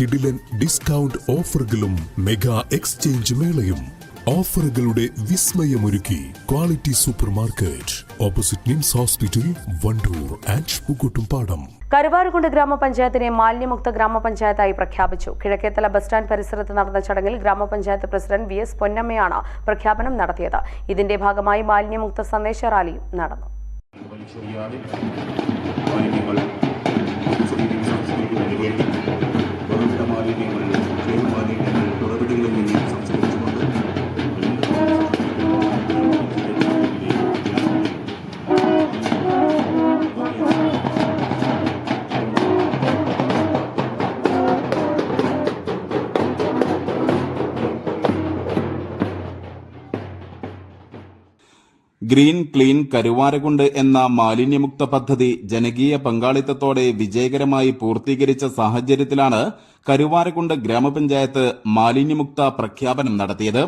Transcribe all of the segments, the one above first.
കിടിലൻ ഡിസ്കൗണ്ട് ഓഫറുകളും mega exchange മേളയും. ഓഫറുകളുടെ വിസ്മയമൊരുക്കി quality super market opposite NIMS hospital Wandoor and Pookkottumpadam Karuvarakundu ഗ്രാമപഞ്ചായത്തിനെ മാലിന്യമുക്ത ഗ്രാമപഞ്ചായത്തായി പ്രഖ്യാപിച്ചു. കിഴക്കേത്തല ബസ് സ്റ്റാൻഡ് പരിസരത്ത് നടന്ന ചടങ്ങിൽ ഗ്രാമപഞ്ചായത്ത് പ്രസിഡന്റ് വി എസ് പൊന്നമ്മയാണ് പ്രഖ്യാപനം നടത്തിയത്. ഇതിന്റെ ഭാഗമായി മാലിന്യമുക്ത സന്ദേശ റാലിയും നടന്നു. ഗ്രീൻ ക്ലീൻ കരുവാരകുണ്ട് എന്ന മാലിന്യമുക്ത പദ്ധതി ജനകീയ പങ്കാളിത്തത്തോടെ വിജയകരമായി പൂർത്തീകരിച്ച സാഹചര്യത്തിലാണ് കരുവാരകുണ്ട് ഗ്രാമപഞ്ചായത്ത് മാലിന്യമുക്ത പ്രഖ്യാപനം നടത്തിയത്.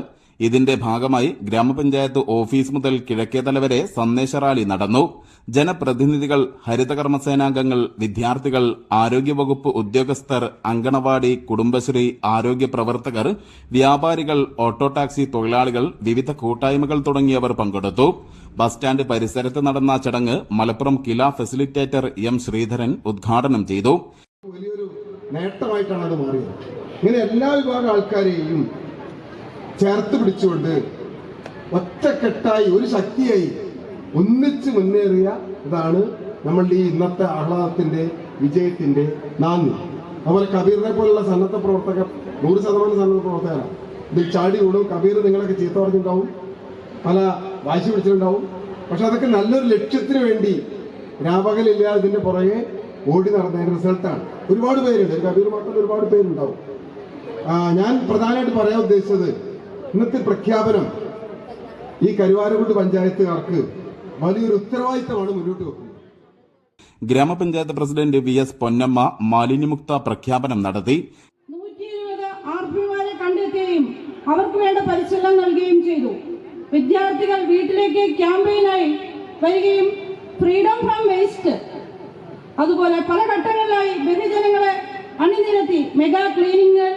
ഇതിന്റെ ഭാഗമായി ഗ്രാമപഞ്ചായത്ത് ഓഫീസ് മുതൽ കിഴക്കേതല വരെ സന്ദേശ റാലി നടന്നു. ജനപ്രതിനിധികൾ ഹരിതകർമ്മസേനാംഗങ്ങൾ വിദ്യാർത്ഥികൾ ആരോഗ്യവകുപ്പ് ഉദ്യോഗസ്ഥർ അങ്കണവാടി കുടുംബശ്രീ ആരോഗ്യ പ്രവർത്തകർ വ്യാപാരികൾ ഓട്ടോ ടാക്സി തൊഴിലാളികൾ വിവിധ കൂട്ടായ്മകൾ തുടങ്ങിയവർ പങ്കെടുത്തു. ബസ് സ്റ്റാൻഡ് പരിസരത്ത് നടന്ന ചടങ്ങ് മലപ്പുറം കില ഫെസിലിറ്റേറ്റർ എം ശ്രീധരൻ ഉദ്ഘാടനം ചെയ്തു. വലിയൊരു നേട്ടമായിട്ടാണ് അത് മാറിയത്. ഇങ്ങനെ എല്ലാ വിഭാഗം ആൾക്കാരെയും ചേർത്ത് പിടിച്ചുകൊണ്ട് ഒറ്റക്കെട്ടായി ഒരു ശക്തിയായി ഒന്നിച്ച് മുന്നേറിയ ഇതാണ് നമ്മളുടെ ഈ ഇന്നത്തെ ആഹ്ലാദത്തിന്റെ വിജയത്തിന്റെ നാന്ദി. അതുപോലെ കബീറിനെ പോലുള്ള സന്നദ്ധ പ്രവർത്തകർ നൂറ് ശതമാനം സന്നദ്ധ പ്രവർത്തകരാണ്. ഇതിൽ ചാടി കൂടും കബീർ നിങ്ങളൊക്കെ ചീത്ത പറഞ്ഞിട്ടുണ്ടാവും പല വാശി പിടിച്ചിട്ടുണ്ടാവും. പക്ഷെ അതൊക്കെ നല്ലൊരു ലക്ഷ്യത്തിന് വേണ്ടി രാപകലില്ലാതെ ഇതിന്റെ പുറകെ ഓടി നടന്നതിന്റെ റിസൾട്ടാണ് ഒരുപാട് പേരുണ്ട് കബീർ മാത്രം ഒരുപാട് പേരുണ്ടാവും. ഞാൻ പ്രധാനമായിട്ട് പറയാൻ ഉദ്ദേശിച്ചത് ഇന്നത്തെ പ്രഖ്യാപനം ഈ കരുവാരക്കുണ്ട് പഞ്ചായത്തുകാർക്ക് വലിയൊരു ഉത്തരവാദിത്തമാണ് മുന്നോട്ട് വെക്കുന്നത്. ഗ്രാമപഞ്ചായത്ത് പ്രസിഡന്റ് വി എസ് പൊന്നമ്മ മാലിന്യമുക്ത പ്രഖ്യാപനം നടത്തി. കണ്ടെത്തുകയും അവർക്ക് വേണ്ട പരിശീലനം നൽകുകയും ചെയ്തു. വിദ്യാർത്ഥികൾ വീട്ടിലേക്ക് ക്യാമ്പയിനായി വരികയും ഫ്രീഡം ഫ്രം വേസ്റ്റ് അതുപോലെ പല ഘട്ടങ്ങളിലായി ബഹുജനങ്ങളെ അണിനിരത്തി മെഗാ ക്ലീനിങ്ങുകൾ.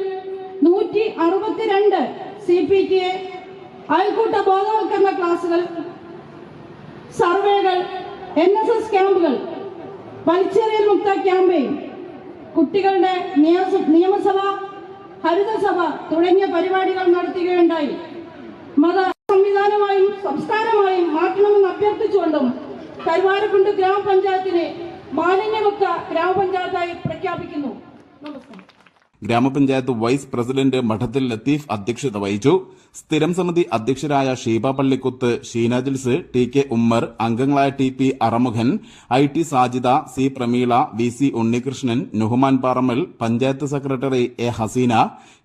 നൂറ്റി അറുപത്തിരണ്ട് സി പി കെ അയൽക്കൂട്ട ബോധവൽക്കരണ ക്ലാസുകൾ സർവേകൾ എൻ എസ് എസ് ക്യാമ്പുകൾ വലിച്ചെറിയൽ മുക്ത ക്യാമ്പയിൻ കുട്ടികളുടെ നിയമസ- നിയമസഭ ഹരിതസഭ തുടങ്ങിയ പരിപാടികൾ നടത്തുകയുണ്ടായി. മത സംവിധാനമായും സംസ്കാരമായും മാറ്റണമെന്ന് അഭ്യർത്ഥിച്ചുകൊണ്ടും കരുവാരക്കുണ്ട് ഗ്രാമപഞ്ചായത്തിനെ മാലിന്യമുക്ത ഗ്രാമപഞ്ചായത്തായി പ്രഖ്യാപിക്കുന്നു. നമസ്കാരം. ഗ്രാമപഞ്ചായത്ത് വൈസ് പ്രസിഡന്റ് മഠത്തിൽ ലത്തീഫ് അധ്യക്ഷത വഹിച്ചു. സ്ഥിരം സമിതി അധ്യക്ഷരായ ഷീബ പള്ളിക്കുത്ത് ഷീന ജിൽസ് ടി കെ ഉമ്മർ അംഗങ്ങളായ T P Arumukhan I T Sajida C Prameela V C Unnikrishnan Nuhman Parammal panchayat secretary A Haseena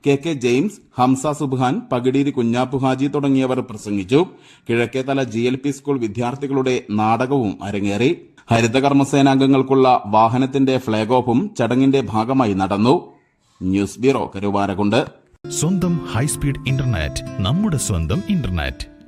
K K James Hamsa Subhan Pakideeri Kunhappu Haji തുടങ്ങിയവർ പ്രസംഗിച്ചു. Kizhakkethala G L P school വിദ്യാർത്ഥികളുടെ നാടകവും അരങ്ങേറി. ഹരിതകർമ്മസേനാംഗങ്ങൾക്കുള്ള വാഹനത്തിന്റെ flag ഓഫും ചടങ്ങിന്റെ ഭാഗമായി നടന്നു. News bureau Karuvarakundu. സ്വന്തം ഹൈസ്പീഡ് ഇന്റർനെറ്റ് നമ്മുടെ സ്വന്തം ഇന്റർനെറ്റ്.